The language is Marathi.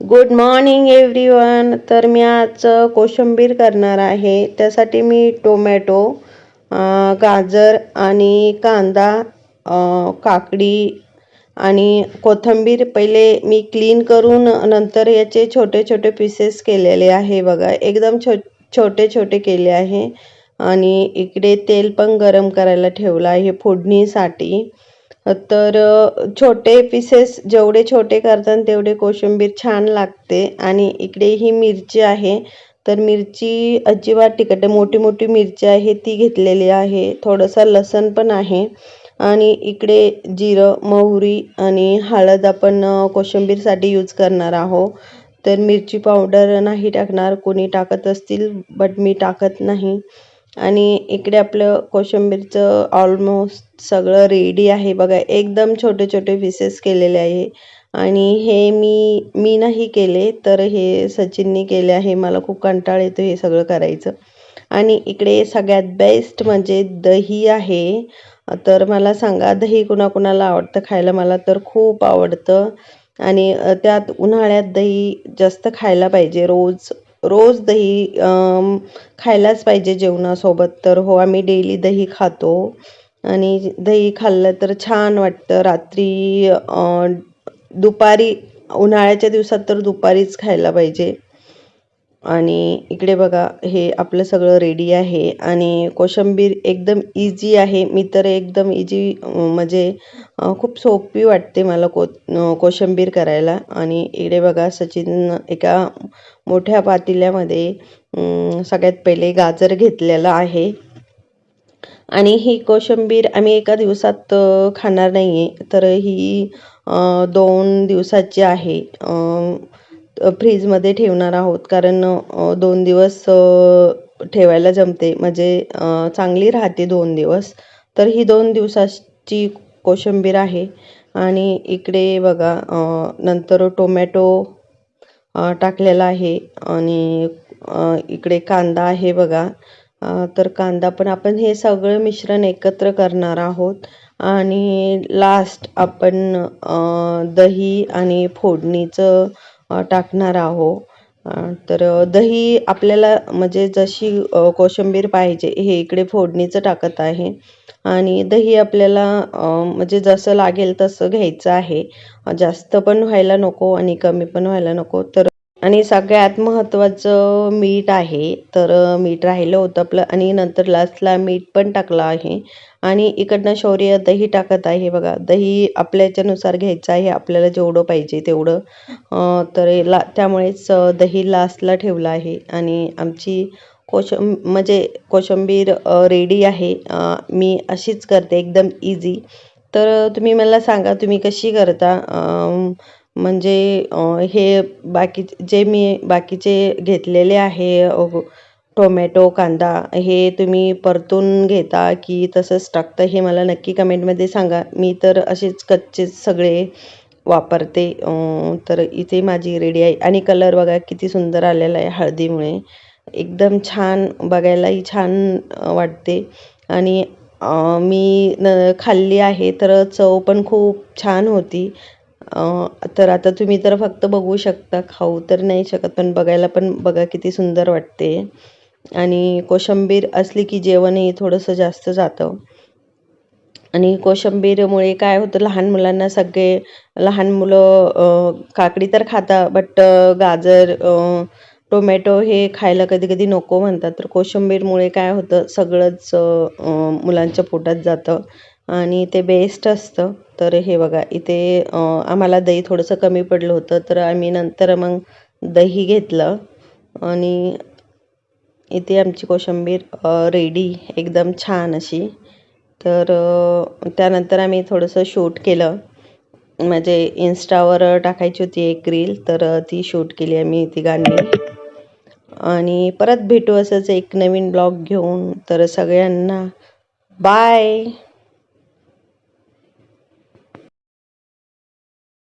गुड मॉर्निंग एव्हरीवन तर मी आज कोशिंबीर करणार आहे. त्यासाठी मी टोमॅटो गाजर आणि कांदा काकडी आणि कोथिंबीर पहिले मी क्लीन करून नंतर याचे छोटे छोटे पीसेस केलेले आहे बघा. एकदम छो छोटे छोटे केले आहे. आणि इकडे तेल पण गरम करायला ठेवलं आहे फोडणीसाठी. तर छोटे पीसेस जेवढे छोटे करतात तेवढे कोशिंबीर छान लागते. आणि इकडे ही मिरची आहे. तर मिरची अजिबात तिखट मोठी मोठी मिरची आहे ती घेतलेली आहे. थोडंसं लसण पण आहे. आणि इकडे जिरं मोहरी आणि हळद आपण कोशिंबीरसाठी यूज करणार आहोत तर मिरची पावडर नाही टाकणार. कोणी टाकत असतील बट मी टाकत नाही. आणि इकडे आपलं कोशिंबीरचं ऑलमोस्ट सगळं रेडी आहे. बघा एकदम छोटे छोटे पीसेस केलेले आहे. आणि हे मी मी नाही केले तर हे सचिननी केले आहे. मला खूप कंटाळ येतो हे सगळं करायचं. आणि इकडे सगळ्यात बेस्ट म्हणजे दही आहे. तर मला सांगा दही कुणाकुणाला आवडतं खायला? मला तर खूप आवडतं. आणि त्यात उन्हाळ्यात दही जास्त खायला पाहिजे. रोज रोज दही खायलाच पाहिजे जेवणासोबत. तर हो आम्ही डेली दही खातो. आणि दही खाल्लं तर छान वाटतं. रात्री दुपारी उन्हाळ्याच्या दिवसात तर दुपारीच खायला पाहिजे. आणि इकडे बघा हे आपलं सगळं रेडी आहे. आणि कोशिंबीर एकदम इझी आहे. मी तर एकदम इझी म्हणजे खूप सोपी वाटते मला को कोशंबीर कोशिंबीर करायला. आणि इकडे बघा सचिन एका मोठ्या पातेल्यामध्ये सगळ्यात पहिले गाजर घेतलेलं आहे. आणि ही कोशिंबीर आम्ही एका दिवसात खाणार नाही आहे तर ही दोन दिवसाची आहे. फ्रीजमध्ये ठेवणार आहोत. कारण दोन दिवस ठेवायला जमते. म्हणजे चांगली राहते दोन दिवस. तर ही दोन दिवसाची कोशिंबीर आहे. आणि इकडे बघा नंतर टोमॅटो टाकलेला आहे. आणि इकडे कांदा आहे बघा. तर कांदा पण आपण हे सगळं मिश्रण एकत्र करणार आहोत. आणि लास्ट आपण दही आणि फोडणीचं टाकणार आहो तर दही आपल्याला म्हणजे जशी कोशिंबीर पाहिजे हे इकडे फोडणीचं टाकत आहे. आणि दही आपल्याला म्हणजे जसं लागेल तसं घ्यायचं आहे. जास्त पण व्हायला नको आणि कमी पण व्हायला नको. तर आणि सगळ्यात महत्त्वाचं मीठ आहे. तर मीठ राहिलं होतं आपलं आणि नंतर लास्टला मीठ पण टाकलं आहे. आणि इकडनं शौर्य दही टाकत आहे बघा. दही आपल्या याच्यानुसार घ्यायचं आहे. आपल्याला जेवढं पाहिजे तेवढं. तर ला त्यामुळेच दही लास्टला ठेवलं आहे. आणि आमची कोशं म्हणजे कोशिंबीर रेडी आहे. मी अशीच करते. एकदम इझी तर तुम्ही मला सांगा तुम्ही कशी करता? म्हणजे हे बाकी जे मी बाकीचे घेतलेले आहे टोमॅटो कांदा हे तुम्ही परतून घेता की तसंच टाकता हे मला नक्की कमेंटमध्ये सांगा. मी तर असेच कच्चे सगळे वापरते. तर इथे माझी रेडी आहे. आणि कलर बघा किती सुंदर आलेला आहे हळदीमुळे. एकदम छान बघायलाही छान वाटते. आणि मी न खाल्ली आहे तर चव पण खूप छान होती. तर आता तुम्ही तर फक्त बघू शकता खाऊ तर नाही शकत पण बघायला पण बघा किती सुंदर वाटते. आणि कोशंबीर असली की जेवणही थोडंसं जास्त जातं. आणि कोशिंबीरमुळे काय होतं लहान मुलांना सगळे लहान मुलं काकडी तर खाता बट गाजर टोमॅटो हे खायला कधी कधी नको म्हणतात. तर कोशिंबीरमुळे काय होतं सगळंच मुलांच्या पोटात जातं. आणि ते बेस्ट असतं. तर हे बघा इथे आम्हाला दही थोडंसं कमी पडलं होतं तर आम्ही नंतर मग दही घेतलं. आणि इथे आमची कोशिंबीर रेडी एकदम छान अशी. तर त्यानंतर आम्ही थोडंसं शूट केलं. म्हणजे इन्स्टावर टाकायची होती एक रील तर ती शूट केली आम्ही ती गाणी आणि परत भेटू असंच एक नवीन ब्लॉग घेऊन. तर सगळ्यांना बाय